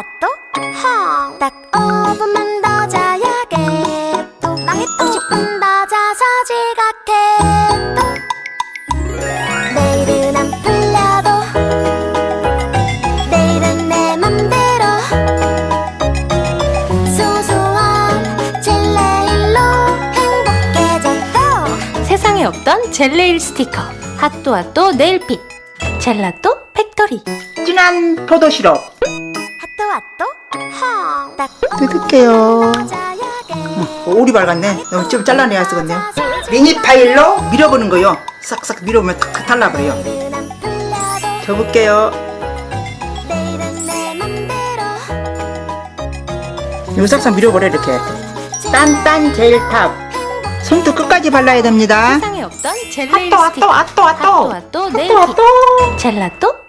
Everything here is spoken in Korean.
아또 헝. 딱 5분만 더 자야겠또. 망했또. 50분 더 자서 지각해 또. 내일은 안 풀려도 내일은 내 맘대로 소소한 젤레일로 행복해져도 세상에 없던 젤레일 스티커 핫도핫도 네일핏 젤라또 팩토리 진한 포도 시럽 뜯을게요. 5분만 더 자야겠 오, 오리 밝았네. 너무 좀 잘라내야 쓰겠네요. 미니 파일로 밀어보는 거요. 싹싹 밀어보면 탁탁 달라버려요. 접을게요. 요 싹싹 밀어버려 이렇게. 딴딴 젤탑. 손도 끝까지 발라야 됩니다. 세상에 없던 핫도 스티커 핫도 핫도 핫도 핫도핫도 네일핏 젤라또